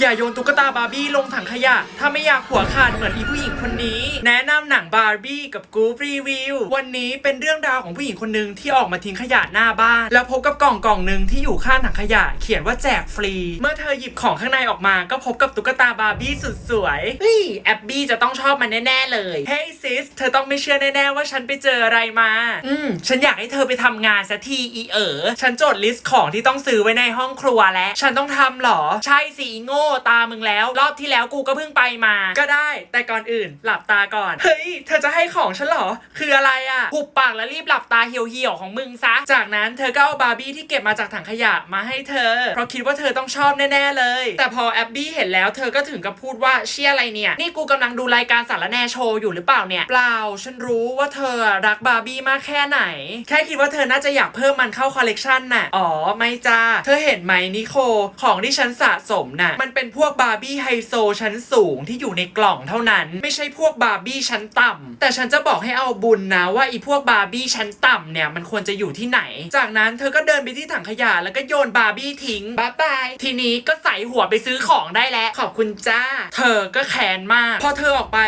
อย่าโยนตุ๊กตาบาร์บี้ลงถังขยะ ถ้าไม่อยากหัวขาดเหมือนอีผู้หญิงคนนี้ แนะนำหนังบาร์บี้กับกูฟรีวิว วันนี้เป็นเรื่องราวของผู้หญิงคนหนึ่งที่ออกมาทิ้งขยะหน้าบ้าน แล้วพบกับกล่องกล่องหนึ่งที่อยู่ข้างถังขยะ เขียนว่าแจกฟรี เมื่อเธอหยิบของข้างในออกมาก็พบกับตุ๊กตาบาร์บี้สุดสวยเฮ้ยแอบบี้จะต้องชอบมันแน่ๆเลยเฮ้ยซิสเธอต้องไม่เชื่อแน่ๆว่าฉันไปเจออะไรมา อืมฉันอยากให้เธอไปทำงานสักทีอีเอ๋อฉันจดลิสต์ของที่ต้องซื้อไว้ในห้องครัวแล้วฉันต้องทำเหรอใช่สิโง่ตามึงแล้ว รอบที่แล้วกูก็เพิ่งไปมา ก็ได้ แต่ก่อนอื่น หลับตาก่อน เฮ้ย เธอจะให้ของฉันเหรอ คืออะไรอะ่ะหุบปากแล้วรีบหลับตาเหี่ยวๆของมึงซะ จากนั้นเธอก็เอาบาร์บี้ที่เก็บมาจากถังขยะมาให้เธอ เพราะคิดว่าเธอต้องชอบแน่ๆเลย แต่พอแอบบี้เห็นแล้วเธอก็ถึงกับพูดว่าเชี่ยอะไรเนี่ย นี่กูกำลังดูรายการสารแนโชว์อยู่หรือเปล่าเนี่ย เปล่า ฉันรู้ว่าเธอรักบาร์บี้มากแค่ไหน แค่คิดว่าเธอน่าจะอยากเพิ่มมันเข้าคอลเลกชันน่ะ อ๋อ ไม่จ้า เธอเห็นไหมนิโค ของที่ฉันสะสมน่ะ มันเป็นพวกบาร์บี้ไฮโซชั้นสูงที่อยู่ในกล่องเท่านั้น ไม่ใช่พวกบาร์บี้ชั้นต่ำแต่ฉันจะบอกให้เอาบุญนะว่าอีพวกบาร์บี้ชั้นต่ำเนี่ยมันควรจะอยู่ที่ไหน จากนั้นเธอก็เดินไปที่ถังขยะแล้วก็โยนบาร์บี้ทิ้งบ๊ายบายทีนี้ก็ใส่หัวไปซื้อของได้แล้วขอบคุณจ้า เธอก็แค้นมาก พอเธอออกไป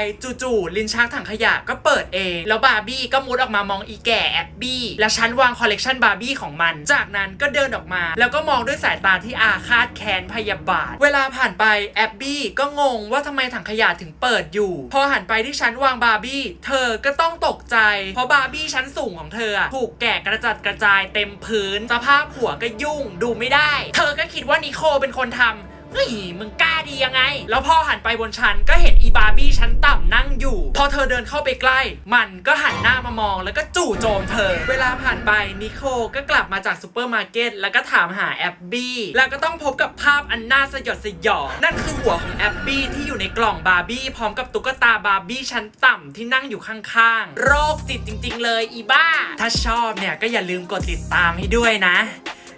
จู่ๆลิ้นชักถังขยะก็เปิดเอง แล้วบาร์บี้ก็มุดออกมามองอีแก่แอบบี้และฉันวางคอลเลกชันบาร์บี้ของมัน จากนั้นก็เดินออกมา แล้วก็มองด้วยสายตาที่อาฆาตแค้นพยาบาท เวลาผ่านไปแอบบี้ก็งงว่าทำไมถังขยะถึงเปิดอยู่ พอหันไปที่ชั้นวางบาร์บี้เธอก็ต้องตกใจ เพราะบาร์บี้ชั้นสูงของเธอถูกแกะกระจัดกระจายเต็มพื้น สภาพหัวก็ยุ่งดูไม่ได้ เธอก็คิดว่านิโคเป็นคนทำ เฮ้ยมึงกล้าดียังไง แล้วพอหันไปบนชั้นก็เห็นอีบาร์บี้ชั้นต่ำนั่งอยู่ พอเธอเดินเข้าไปใกล้ มันก็หันหน้ามามองแล้วก็จู่โจมเธอ เวลาผ่านไปนิโคก็กลับมาจากซูเปอร์มาร์เก็ตแล้วก็ถามหาแอบบี้แล้วก็ต้องพบกับภาพอันน่าสยดสยองนั่นคือหัวของแอบบี้ที่อยู่ในกล่องบาร์บี้พร้อมกับตุ๊กตาบาร์บี้ชั้นต่ำที่นั่งอยู่ข้างๆ โรคจิตจริง ๆ เลยอีบ้า ถ้าชอบเนี่ยก็อย่าลืมกดติดตามให้ด้วยนะ